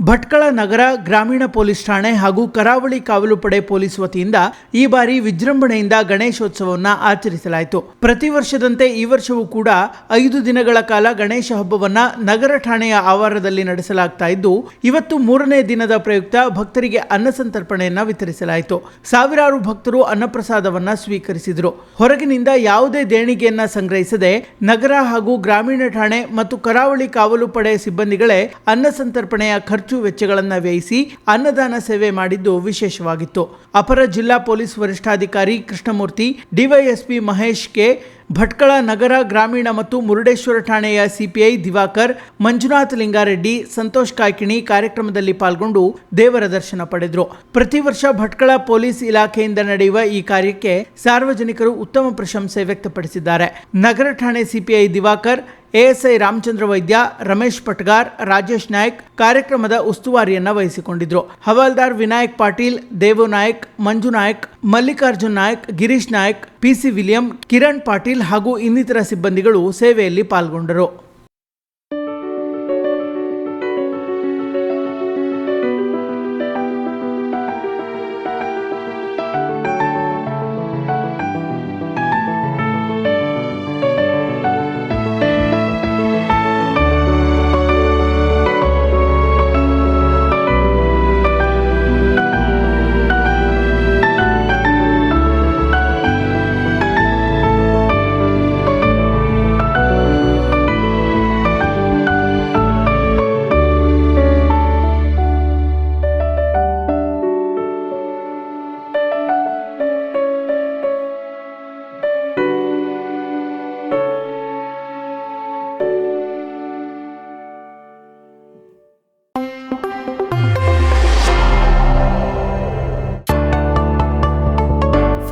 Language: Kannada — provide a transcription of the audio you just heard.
ಭಟ್ಕಳ ನಗರ ಗ್ರಾಮೀಣ ಪೊಲೀಸ್ ಠಾಣೆ ಹಾಗೂ ಕರಾವಳಿ ಕಾವಲು ಪಡೆ ಪೊಲೀಸ್ ವತಿಯಿಂದ ಈ ಬಾರಿ ವಿಜೃಂಭಣೆಯಿಂದ ಗಣೇಶೋತ್ಸವವನ್ನು ಆಚರಿಸಲಾಯಿತು. ಪ್ರತಿ ವರ್ಷದಂತೆ ಈ ವರ್ಷವೂ ಕೂಡ ಐದು ದಿನಗಳ ಕಾಲ ಗಣೇಶ ಹಬ್ಬವನ್ನ ನಗರ ಠಾಣೆಯ ಆವಾರದಲ್ಲಿ ನಡೆಸಲಾಗ್ತಾ ಇದ್ದು, ಇವತ್ತು ಮೂರನೇ ದಿನದ ಪ್ರಯುಕ್ತ ಭಕ್ತರಿಗೆ ಅನ್ನ ಸಂತರ್ಪಣೆಯನ್ನ ವಿತರಿಸಲಾಯಿತು. ಸಾವಿರಾರು ಭಕ್ತರು ಅನ್ನಪ್ರಸಾದವನ್ನ ಸ್ವೀಕರಿಸಿದರು. ಹೊರಗಿನಿಂದ ಯಾವುದೇ ದೇಣಿಗೆಯನ್ನ ಸಂಗ್ರಹಿಸದೆ ನಗರ ಹಾಗೂ ಗ್ರಾಮೀಣ ಠಾಣೆ ಮತ್ತು ಕರಾವಳಿ ಕಾವಲು ಪಡೆ ಸಿಬ್ಬಂದಿಗಳೇ ಅನ್ನ ಸಂತರ್ಪಣೆಯ ಖರ್ಚು ವೆಚ್ಚಗಳನ್ನು ವ್ಯಯಿಸಿ ಅನ್ನದಾನ ಸೇವೆ ಮಾಡಿದ್ದು ವಿಶೇಷವಾಗಿತ್ತು. ಅಪರ ಜಿಲ್ಲಾ ಪೊಲೀಸ್ ವರಿಷ್ಠಾಧಿಕಾರಿ ಕೃಷ್ಣಮೂರ್ತಿ, ಡಿವೈಎಸ್ಪಿ ಮಹೇಶ್ ಕೆ, ಭಟ್ಕಳ ನಗರ ಗ್ರಾಮೀಣ ಮತ್ತು ಮುರುಡೇಶ್ವರ ಠಾಣೆಯ ಸಿಪಿಐ ದಿವಾಕರ್, ಮಂಜುನಾಥ್ ಲಿಂಗಾರೆಡ್ಡಿ, ಸಂತೋಷ್ ಕಾಯ್ಕಿಣಿ ಕಾರ್ಯಕ್ರಮದಲ್ಲಿ ಪಾಲ್ಗೊಂಡು ದೇವರ ದರ್ಶನ ಪಡೆದರು. ಪ್ರತಿ ವರ್ಷ ಭಟ್ಕಳ ಪೊಲೀಸ್ ಇಲಾಖೆಯಿಂದ ನಡೆಯುವ ಈ ಕಾರ್ಯಕ್ಕೆ ಸಾರ್ವಜನಿಕರು ಉತ್ತಮ ಪ್ರಶಂಸೆ ವ್ಯಕ್ತಪಡಿಸಿದ್ದಾರೆ. ನಗರ ಠಾಣೆ ಸಿಪಿಐ ದಿವಾಕರ್ ಎಎಸ್ಐ ರಾಮಚಂದ್ರ ವೈದ್ಯ, ರಮೇಶ್ ಪಟ್ಗಾರ್, ರಾಜೇಶ್ ನಾಯ್ಕ್ ಕಾರ್ಯಕ್ರಮದ ಉಸ್ತುವಾರಿಯನ್ನ ವಹಿಸಿಕೊಂಡಿದ್ರು. ಹವಾಲ್ದಾರ್ ವಿನಾಯಕ್ ಪಾಟೀಲ್, ದೇವು ನಾಯ್ಕ್, ಮಂಜು ನಾಯ್ಕ್, ಮಲ್ಲಿಕಾರ್ಜುನ್ ನಾಯಕ್, ಗಿರೀಶ್ ನಾಯಕ್ ಪಿಸಿ ವಿಲಿಯಂ, ಕಿರಣ್ ಪಾಟೀಲ್ ಹಾಗೂ ಇನ್ನಿತರ ಸಿಬ್ಬಂದಿಗಳು ಸೇವೆಯಲ್ಲಿ ಪಾಲ್ಗೊಂಡರು.